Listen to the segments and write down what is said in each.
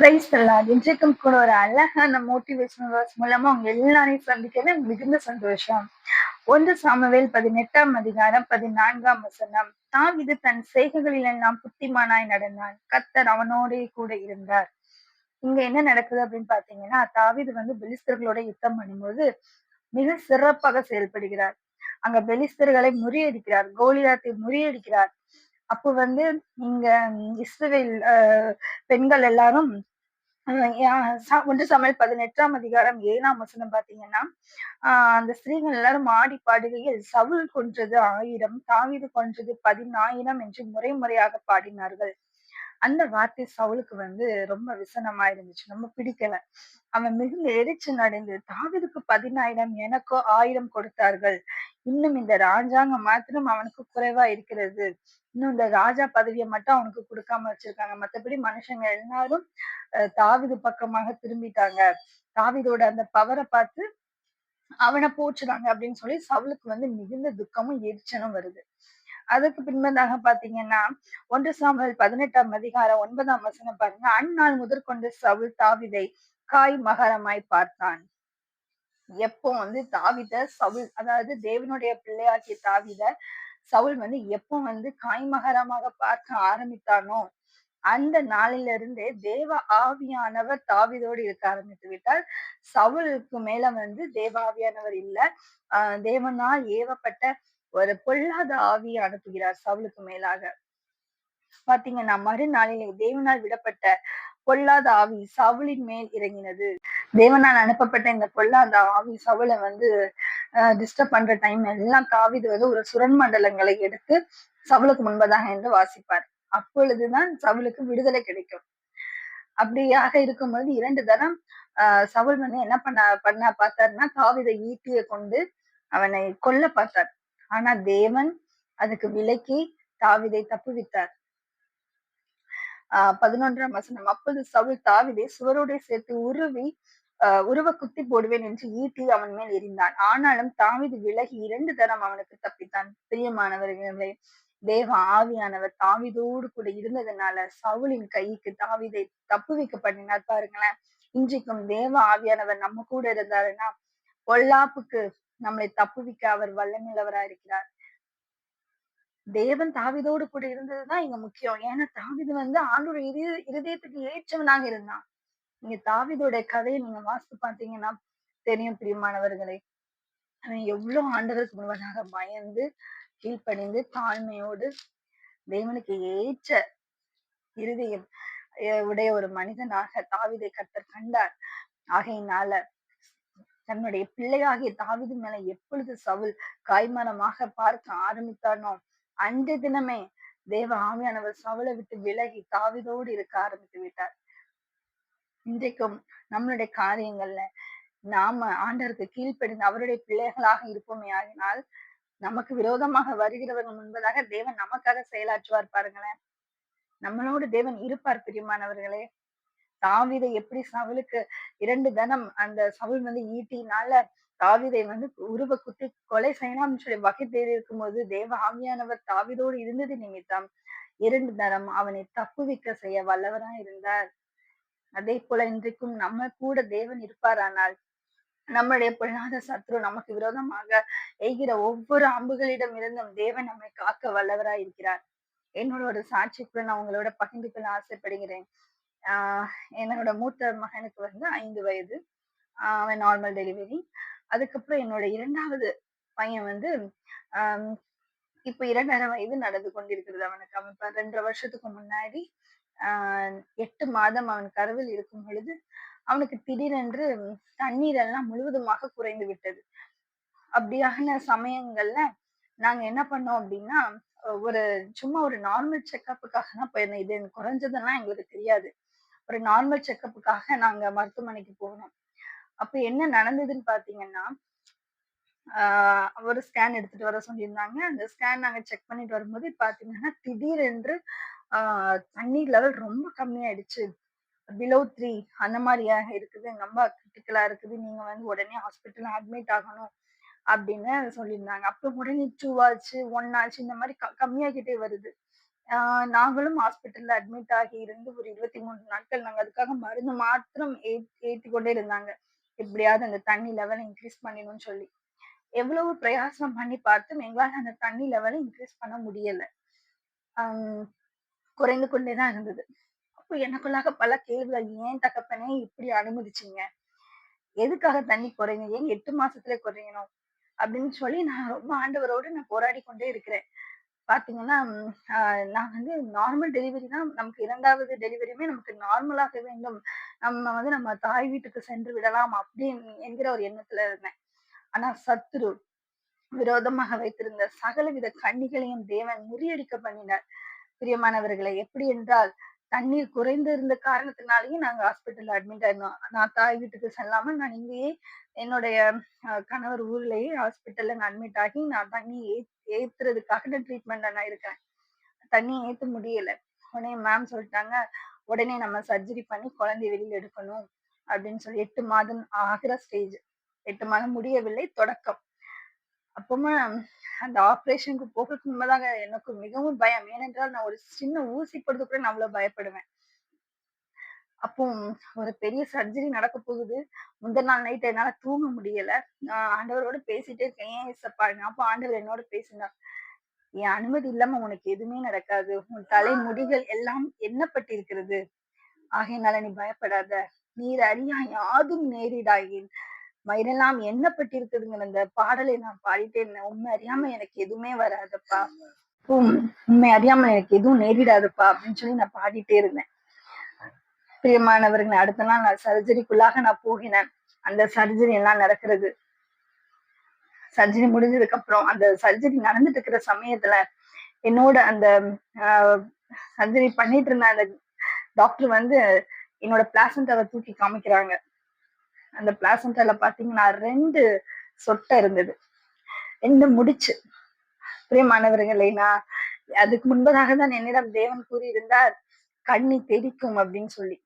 Price தரலாம் இன்றைக்கும் கூட ஒரு அழகான மோட்டிவேஷனல் வேர்ஸ் மூலமா அவங்க எல்லாரையும் சந்திக்கிறது மிகுந்த சந்தோஷம். ஒன்று சாமுவேல் பதினெட்டாம் அதிகாரம் பதினான்காம் வசனம். தாவிது தன் செய்கைகளில் எல்லாம் புத்திமானாய் நடந்தான். கத்தர் அவனோடே கூட இருந்தார். இங்க என்ன நடக்குது அப்படின்னு பாத்தீங்கன்னா தாவிது வந்து பெலிஸ்தர்களோட யுத்தம் பண்ணும்போது மிக சிறப்பாக செயல்படுகிறார். அங்க பெலிஸ்தர்களை முறியடிக்கிறார் கோலியாத்தை முறியடிக்கிறார். அப்போ வந்து இங்க இஸ்ரேல் பெண்கள் எல்லாரும் ஒன்று சமையல் பதினெட்டாம் அதிகாரம் ஏழாம் வசனம் பாத்தீங்கன்னா ஆஹ் அந்த ஸ்திரீகள் எல்லாரும் ஆடி பாடுகையில் சவுல் கொன்றது ஆயிரம் தாவீது கொன்றது பதினாயிரம் என்று முறை முறையாக பாடினார்கள். அந்த வார்த்தை சவுலுக்கு வந்து ரொம்ப விசனமா இருந்துச்சு. ரொம்ப பிடிக்கல. அவன் மிகுந்த எரிச்சல் அடைந்து தாவிதுக்கு பதினாயிரம் எனக்கோ ஆயிரம் கொடுத்தார்கள். இன்னும் இந்த ராஜாங்கம் மாத்திரம் அவனுக்கு குறைவா இருக்கிறது. இன்னும் இந்த ராஜா பதவியை மட்டும் அவனுக்கு கொடுக்காம வச்சிருக்காங்க. மத்தபடி மனுஷங்க எல்லாரும் அஹ், பக்கமாக திரும்பிட்டாங்க. தாவிதோட அந்த பவரை பார்த்து அவனை போச்சுறாங்க அப்படின்னு சொல்லி சவுலுக்கு வந்து மிகுந்த துக்கமும் எரிச்சலும் வருது. அதுக்கு பின்பதாக பாத்தீங்கன்னா ஒன்று சாமல் பதினெட்டாம் அதிகாரம் ஒன்பதாம் வசனம் பாருங்க. அந்நாள் முதற்கொண்டு சவுல் தாவிதை காய் மகரமாய் பார்த்தான். எப்போ வந்து தாவித சவுல் அதாவது தேவனுடைய பிள்ளையாகிய தாவித சவுல் வந்து எப்போ வந்து காய்மகரமாக பார்க்க ஆரம்பித்தானோ அந்த நாளில இருந்தே தேவ ஆவியானவர் தாவிதோடு இருக்க ஆரம்பித்து விட்டார். சவுலுக்கு மேல வந்து தேவ ஆவியானவர் இல்ல. ஆஹ் தேவனால் ஏவப்பட்ட ஒரு பொல்லாத ஆவியை அனுப்புகிறார் சவுலுக்கு மேலாக. பாத்தீங்கன்னா மறுநாளிலே தேவனால் விடப்பட்ட பொல்லாத ஆவி சவுலின் மேல் இறங்கினது. தேவனால் அனுப்பப்பட்ட இந்த பொல்லாத ஆவி சவுளை வந்து டிஸ்டர்ப் பண்ற டைம் எல்லாம் காவிது வந்து ஒரு சுரண்மண்டலங்களை எடுத்து சவுளுக்கு முன்பதாக என்று வாசிப்பார். அப்பொழுதுதான் சவுளுக்கு விடுதலை கிடைக்கும். அப்படியாக இருக்கும்போது இரண்டு தரம் ஆஹ் சவுல் வந்து என்ன பண்ண பண்ண பார்த்தாருன்னா காவித ஈட்டியை கொண்டு அவனை கொல்ல பார்த்தார். ஆனா தேவன் அதுக்கு விலக்கி தாவிதை தப்புவித்தார். ஆஹ் பதினொன்றாம் வசனம். அப்பொழுது சவுல் தாவிதை சுவரோட சேர்த்து உருவி ஆஹ் உருவ குத்தி போடுவேன் என்று ஈட்டி அவன் மேல் எரிந்தான் ஆனாலும் தாவிது விலகி இரண்டு தரம் அவனுக்கு தப்பித்தான். பிரியமானவர்களே தேவ ஆவியானவர் தாவிதோடு கூட இருந்ததுனால சவுலின் கைக்கு தாவிதை தப்புவிக்க பாருங்களேன் இன்றைக்கும் தேவ ஆவியானவர் நம்ம கூட இருந்தாருன்னா பொல்லாப்புக்கு நம்மளை தப்புவிக்க அவர் வல்லமில்லவரா இருக்கிறார். தேவன் தாவிதோடு கூட இருந்ததுதான் இங்க முக்கியம். ஏன்னா தாவிது வந்து ஆண்டோட இரு இருதயத்துக்கு ஏற்றவனாக இருந்தான். நீங்க தாவிதோட கதையை நீங்க வாசித்து பார்த்தீங்கன்னா தெரியும் பிரியமானவர்களே. அவன் எவ்வளவு ஆண்டவருக்கு முழுவதாக பயந்து கீழ்ப்பணிந்து தாழ்மையோடு தேவனுக்கு ஏற்ற இருதயம் அஹ் உடைய ஒரு மனிதனாக தாவிதை கர்த்தர் கண்டார். ஆகையினால தன்னுடைய பிள்ளையாகிய தாவிது மேல எப்பொழுது சவுல் காய்மரமாக பார்க்க ஆரம்பித்தானோ அன்று தினமே தேவ ஆவியானவர் சவுளை விட்டு விலகி தாவிதோடு இருக்க ஆரம்பித்து விட்டார். இன்றைக்கும் நம்மளுடைய காரியங்கள்ல நாம ஆண்டருக்கு கீழ்ப்படிந்து அவருடைய பிள்ளைகளாக இருப்போமே ஆகினால் நமக்கு விரோதமாக வருகிறவர்கள் முன்பதாக தேவன் நமக்காக செயலாற்றுவார் பாருங்களேன். நம்மளோடு தேவன் இருப்பார் பிரியமானவர்களே. தாவிதை எப்படி சவுலுக்கு இரண்டு தனம் அந்த சவுல் வந்து ஈட்டினால தாவிதை வந்து உருவ குத்தி கொலை செய்யலாம்னு சொல்லி வகை தேடி இருக்கும்போது தேவ ஆவியானவர் தாவிதோடு இருந்தது நிமித்தம் இரண்டு தரம் அவனை தப்புவிக்க செய்ய வல்லவரா இருந்தார். அதே போல இன்றைக்கும் நம்ம கூட தேவன் இருப்பாரானால் நம்மளுடைய பொல்லாத சத்ரு நமக்கு விரோதமாக எய்கிற ஒவ்வொரு அம்புகளிடம் இருந்தும் தேவன் நம்மை காக்க வல்லவரா இருக்கிறார். என்னோட ஒரு சாட்சிக்குள்ள நான் உங்களோட பகிர்ந்து கொள்ள ஆசைப்படுகிறேன். ஆஹ் என்னோட மூத்த மகனுக்கு வந்து ஐந்து வயது. அவன் நார்மல் டெலிவரி அதுக்கப்புறம் என்னோட இரண்டாவது பையன் வந்து ஆஹ் இப்ப இரண்டரை வயது நடந்து கொண்டிருக்கிறது அவனுக்கு. அவன் இப்ப ரெண்டரை வருஷத்துக்கு முன்னாடி ஆஹ் எட்டு மாதம் அவன் கருவில் இருக்கும் பொழுது அவனுக்கு திடீரென்று தண்ணீர் எல்லாம் முழுவதுமாக குறைந்து விட்டது. அப்படியான சமயங்கள்ல நாங்க என்ன பண்ணோம் அப்படின்னா ஒரு சும்மா ஒரு நார்மல் செக்கப்புக்காக தான் போயிருந்தோம். இது எனக்கு குறைஞ்சதெல்லாம் எங்களுக்கு தெரியாது. ஒரு நார்மல் செக்கப்புக்காக நாங்க மருத்துவமனைக்கு போனோம். அப்ப என்ன நடந்ததுன்னு பாத்தீங்கன்னா ஆஹ் ஒரு ஸ்கேன் எடுத்துட்டு வர சொல்லியிருந்தாங்க. அந்த ஸ்கேன் நாங்க செக் பண்ணிட்டு வரும்போது பாத்தீங்கன்னா திடீரென்று ஆஹ் தண்ணீர் லெவல் ரொம்ப கம்மியாயிடுச்சு. பிலோ த்ரீ அந்த மாதிரியாக இருக்குது. ரொம்ப கிரிட்டிக்கலா இருக்குது. நீங்க வந்து உடனே ஹாஸ்பிட்டல் அட்மிட் ஆகணும் அப்படின்னு சொல்லியிருந்தாங்க. அப்ப உடனே டூ ஆச்சு ஒன் ஆச்சு இந்த மாதிரி கம்மியாகிட்டே வருது. நாங்களும் ஹாஸ்பிட்டல்ல அட்மிட் ஆகி இருந்து ஒரு இருபத்தி மூணு நாட்கள் நாங்க அதுக்காக மருந்து மாத்திரம் ஏ- கொண்டே இருந்தாங்க. எப்படியாவது அந்த தண்ணி லெவலை இன்க்ரீஸ் பண்ணணும்னு சொல்லி. எவ்வளவு பிரயாசம் பண்ணி பார்த்தும் எங்களால அந்த தண்ணி லெவலை இன்க்ரீஸ் பண்ண முடியல. ஆஹ் குறைந்து கொண்டேதான் இருந்தது. அப்போ எனக்குள்ளாக பல கேள்விகள் ஏன் தகப்பனே இப்படி அனுமதிச்சீங்க? எதுக்காக தண்ணி குறையுது ஏன் எட்டு மாசத்துல குறையணும்? அப்படின்னு சொல்லி நான் ரொம்ப ஆண்டவரோடு நான் போராடி கொண்டே இருக்கிறேன். பாத்தீங்கன்னா ஆஹ் நான் வந்து நார்மல் டெலிவரி தான் நமக்கு இரண்டாவது டெலிவரியுமே நமக்கு நார்மலாக வேண்டும் நம்ம வந்து நம்ம தாய் வீட்டுக்கு சென்று விடலாம் அப்படின்னு என்கிற ஒரு எண்ணத்துல இருந்தேன். ஆனா சத்துரு விரோதமாக வைத்திருந்த சகலவித கண்ணிகளையும் தேவன் முறியடிக்க பண்ணினார். பிரியமானவர்களை எப்படி என்றால் தண்ணீர் குறைந்து இருந்த காரணத்தினாலேயும் நாங்க ஹாஸ்பிட்டல்ல அட்மிட் ஆயிருந்தோம் நான் தாய் வீட்டுக்கு செல்லாம நான் இங்கேயே என்னுடைய கணவர் ஊர்லயே ஹாஸ்பிட்டல்ல அட்மிட் ஆகி நான் தண்ணி ஏத்துறதுக்காக நான் ட்ரீட்மெண்ட்ல நான் இருக்கேன். தண்ணி ஏத்த முடியல. உடனே மேம் சொல்லிட்டாங்க உடனே நம்ம சர்ஜரி பண்ணி குழந்தை வெளியில் எடுக்கணும். அப்படின்னு சொல்லி எட்டு மாதம் ஆகிற ஸ்டேஜ் எட்டு மாதம் முடியவில்லை தொடக்கம். அப்பமா அந்த ஆப்ரேஷனுக்கு போகிறதுக்கு உண்மைதாங்க எனக்கு மிகவும் பயம். ஏனென்றால் நான் ஒரு சின்ன ஊசி போடுறது கூட நான் அவ்வளவு பயப்படுவேன். அப்போ ஒரு பெரிய சர்ஜரி நடக்க போகுது. முந்தின நாள் நைட் என்னால தூங்க முடியல. நான் ஆண்டவரோட பேசிட்டே இருக்கேன். ஏன் இசப்பா அப்போ ஆண்டவர் என்னோட பேசினார். என் அனுமதி இல்லாம உனக்கு எதுவுமே நடக்காது. உன் தலை முடிகள் எல்லாம் எண்ணப்பட்டிருக்கிறது. ஆகையினால நீ பயப்படாத. நீர் அறியா யாதும் நேரிடாயின். மயிரெல்லாம் எண்ணப்பட்டிருக்குதுங்கிற அந்த பாடலை நான் பாடிட்டே இருந்தேன். உண்மை அறியாம எனக்கு எதுவுமே வராதப்பா. உண்மை அறியாம எனக்கு எதுவும் நேரிடாதுப்பா அப்படின்னு சொல்லி நான் பாடிட்டே இருந்தேன். பிரியமானவர்கள் அடுத்த நாள் நான் சர்ஜரிக்குள்ளாக நான் போகினேன். அந்த சர்ஜரி எல்லாம் நடக்கிறது. சர்ஜரி முடிஞ்சதுக்கு அப்புறம் அந்த சர்ஜரி நடந்துட்டு இருக்கிற சமயத்துல என்னோட அந்த சர்ஜரி பண்ணிட்டு இருந்த அந்த டாக்டர் வந்து என்னோட பிளாசண்டாவை தூக்கி காமிக்கிறாங்க. அந்த பிளாசண்டால பாத்தீங்கன்னா ரெண்டு சொட்டை இருந்தது. ரெண்டு முடிச்சு. பிரியமானவர்களே நான் அதுக்கு முன்பதாக தான் என்னிடம் தேவன் கூறியிருந்தார் கண்ணி தெரிக்கும் அப்படின்னு சொல்லி.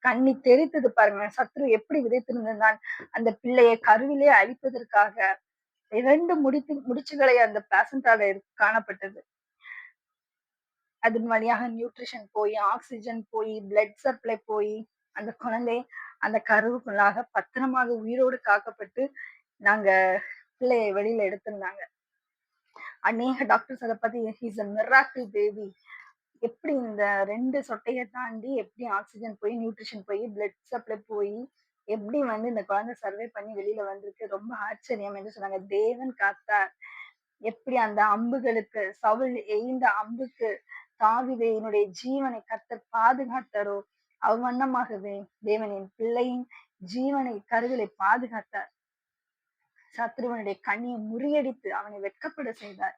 கண்ணி தெரித்தது பாருங்க சத்ரு எப்படி விதைத்திருந்தான் அந்த பிள்ளையை கருவிலே அழிப்பதற்காக இரண்டு முடித்து முடிச்சுகளை அந்த பிளாசண்டால காணப்பட்டது. அதன் வழியாக நியூட்ரிஷன் போய் ஆக்சிஜன் போய் பிளட் சப்ளை போய் அந்த குழந்தை அந்த கருவுக்குள்ளாக பத்திரமாக உயிரோடு காக்கப்பட்டு நாங்க பிள்ளையை வெளியில எடுத்திருந்தாங்க. அநேக டாக்டர்ஸ் அதை பத்தி ஹீஸ் அ மிராக்கிள் பேபி எப்படி இந்த ரெண்டு சொட்டையை தாண்டி எப்படி ஆக்சிஜன் போய் நியூட்ரிஷன் போய் பிளட் சப்ளை போய் எப்படி வந்து இந்த குழந்தை சர்வே பண்ணி வெளியில வந்திருக்கு ரொம்ப ஆச்சரியம் என்று சொன்னாங்க. தேவன் காத்தார். எப்படி அந்த அம்புகளுக்கு சவுல் எய்ந்த அம்புக்கு தாவிதையினுடைய ஜீவனை கத்தர் பாதுகாத்தாரோ அவ்வண்ணமாகவே தேவனின் பிள்ளையின் ஜீவனை கருவிலை பாதுகாத்தார் சத்ருவனுடைய கண்ணியை முறியடித்து அவனை வெட்கப்பட செய்தார்.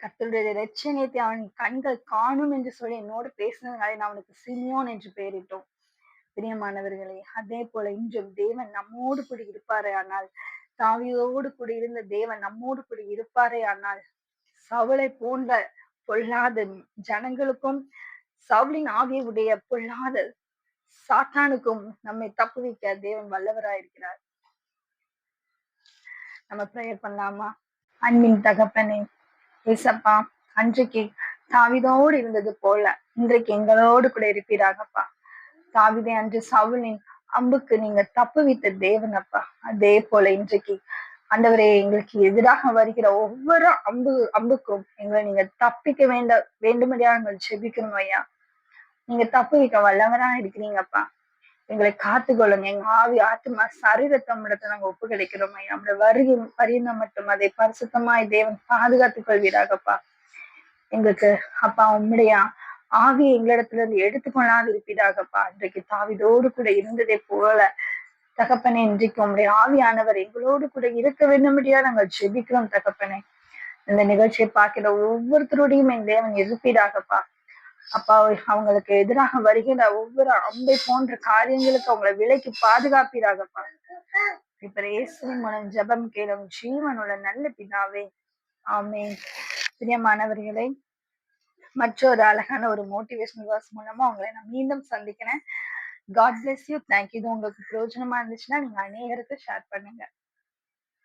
கத்தருடைய ரட்சணியத்தை அவன் கண்கள் காணும் என்று சொல்லி என்னோடு பேசினதுனாலே நான் அவனுக்கு சிமியோன் என்று பெயரிட்டோம். பிரியமானவர்களே அதே போல இன்றும் தேவன் நம்மோடு கூட இருப்பாரே ஆனால் தாவியோடு கூட இருந்த தேவன் நம்மோடு கூட இருப்பாரே ஆனால் சவுளை போன்ற பொல்லாத ஜனங்களுக்கும் சவுளின் ஆவியுடைய உடைய பொல்லாத சாத்தானுக்கும் நம்மை தப்புவிக்க தேவன் வல்லவராயிருக்கிறார் நம்ம ப்ரேயர் பண்ணலாமா? அன்பின் தகப்பனே ஏசப்பா அன்றைக்கு தாவிதோடு இருந்தது போல இன்றைக்கு எங்களோடு கூட இருப்பீராகப்பா. தாவிதை அன்று சவுலின் அம்புக்கு நீங்க தப்புவித்த தேவனப்பா. அதே போல இன்றைக்கு ஆண்டவரே எங்களுக்கு எதிராக வருகிற ஒவ்வொரு அம்பு அம்புக்கும் எங்களை நீங்க தப்பிக்க வேண்ட வேண்டுமடியா எங்கள் செபிக்கணும் ஐயா. நீங்க தப்பிக்க வல்லவரா இருக்கிறீங்கப்பா. எங்களை காத்துக்கொள்ளுங்க. எங்க ஆவி ஆத்மா சரீரத்தை இடத்தை நாங்க ஒப்பு கிடைக்கிறோம் ஐயா. நம்மள வருகை பரிணம் மட்டும் அதை பரிசுத்தமாய் தேவன் பாதுகாத்துக் கொள்வீராகப்பா. எங்களுக்கு அப்பா உம்முடைய ஆவியை எங்களிடத்துல இருந்து எடுத்துக்கொள்ளாது இருப்பீராகப்பா இன்றைக்கு தாவிதோடு கூட இருந்ததே போல தகப்பனே இன்றைக்கு உங்களுடைய ஆவியானவர் எங்களோடு கூட இருக்க வேண்டும்படியா நாங்கள் ஜெபிக்கிறோம் தகப்பனே. இந்த நிகழ்ச்சியை பார்க்கிற ஒவ்வொருத்தருடையும் என் தேவன் இருப்பீராகப்பா. அப்பா அவங்களுக்கு எதிராக வருகிற ஒவ்வொரு அம்பை போன்ற காரியங்களுக்கு அவங்களை விலைக்கு பாதுகாப்பீராகப்பா. இப்ப இயேசுவின் மூலம் ஜபம் கேளும் ஜீவனுள்ள நல்ல பிதாவே. ஆமே பிரியமானவர்களை மற்றொரு அழகான ஒரு மோட்டிவேஷனல் வாஸ் மூலமா உங்களை நான் மீண்டும் சந்திக்கிறேன். காட் பிளஸ் யூ தேங்க்யூ இது உங்களுக்கு பிரயோஜனமா இருந்துச்சுன்னா நீங்க அநேகருக்கு ஷேர் பண்ணுங்க